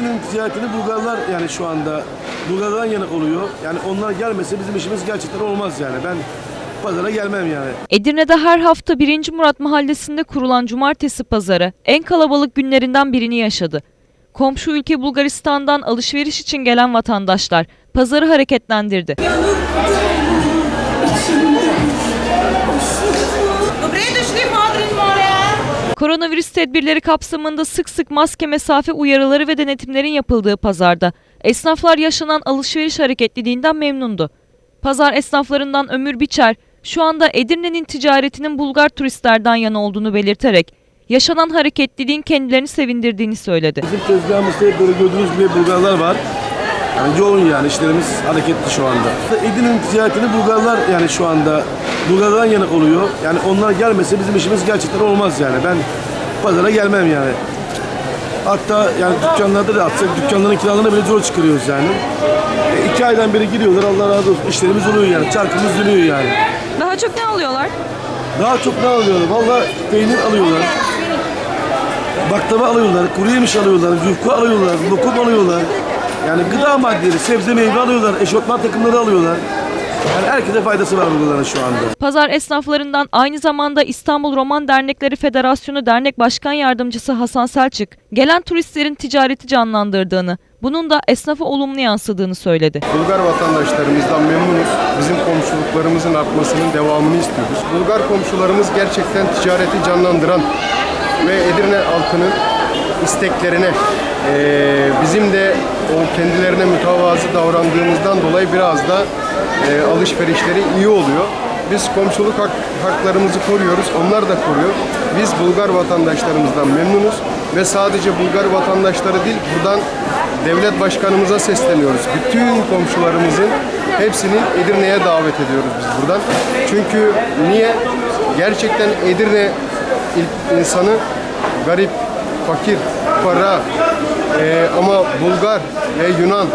Edirne'nin ticaretini Bulgarlar yani şu anda Bulgarlardan yana oluyor. Yani onlar gelmese bizim işimiz gerçekten olmaz yani. Ben pazara gelmem yani. Edirne'de her hafta 1. Murat Mahallesi'nde kurulan cumartesi pazarı en kalabalık günlerinden birini yaşadı. Komşu ülke Bulgaristan'dan alışveriş için gelen vatandaşlar pazarı hareketlendirdi. Koronavirüs tedbirleri kapsamında sık sık maske mesafe uyarıları ve denetimlerin yapıldığı pazarda esnaflar yaşanan alışveriş hareketliliğinden memnundu. Pazar esnaflarından Ömür Biçer şu anda Edirne'nin ticaretinin Bulgar turistlerden yana olduğunu belirterek yaşanan hareketliliğin kendilerini sevindirdiğini söyledi. Bizim tezgahımızda hep böyle gördüğünüz gibi Bulgarlar var. Yani yoğun yani işlerimiz hareketli şu anda. Edirne'nin ticaretini Bulgarlar yani şu anda Bulgarlardan yana oluyor. Yani onlar gelmese bizim işimiz gerçekten olmaz yani. Ben pazara gelmem yani. Hatta yani dükkanlarda da atsak dükkanların kiralarını bile zor çıkarıyoruz yani. E, iki aydan beri giriyorlar Allah razı olsun. İşlerimiz oluyor yani. Çarkımız dönüyor yani. Daha çok ne alıyorlar? Daha çok ne alıyorlar? Valla peynir alıyorlar. Baklava alıyorlar, kuru yemiş alıyorlar, yufka alıyorlar, lokum alıyorlar. Yani gıda maddeleri, sebze meyve alıyorlar, eşofman takımları alıyorlar. Yani herkese faydası var bunların şu anda. Pazar esnaflarından aynı zamanda İstanbul Roman Dernekleri Federasyonu Dernek Başkan Yardımcısı Hasan Selçuk, gelen turistlerin ticareti canlandırdığını, bunun da esnafa olumlu yansıdığını söyledi. Bulgar vatandaşlarımızdan memnunuz. Bizim komşuluklarımızın artmasının devamını istiyoruz. Bulgar komşularımız gerçekten ticareti canlandıran ve Edirne halkının isteklerine eee, bizim de o kendilerine mütevazı davrandığımızdan dolayı biraz da eee, alışverişleri iyi oluyor. Biz komşuluk hak- haklarımızı koruyoruz, onlar da koruyor. Biz Bulgar vatandaşlarımızdan memnunuz ve sadece Bulgar vatandaşları değil, buradan devlet başkanımıza sesleniyoruz. Bütün komşularımızın hepsini Edirne'ye davet ediyoruz biz buradan. Çünkü niye? Gerçekten Edirne insanı garip, fakir, para eee, ama Bulgar ve Yunan,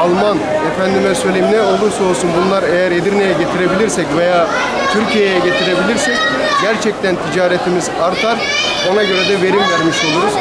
Alman, efendime söyleyeyim ne olursa olsun bunlar eğer Edirne'ye getirebilirsek veya Türkiye'ye getirebilirsek gerçekten ticaretimiz artar. Ona göre de verim vermiş oluruz.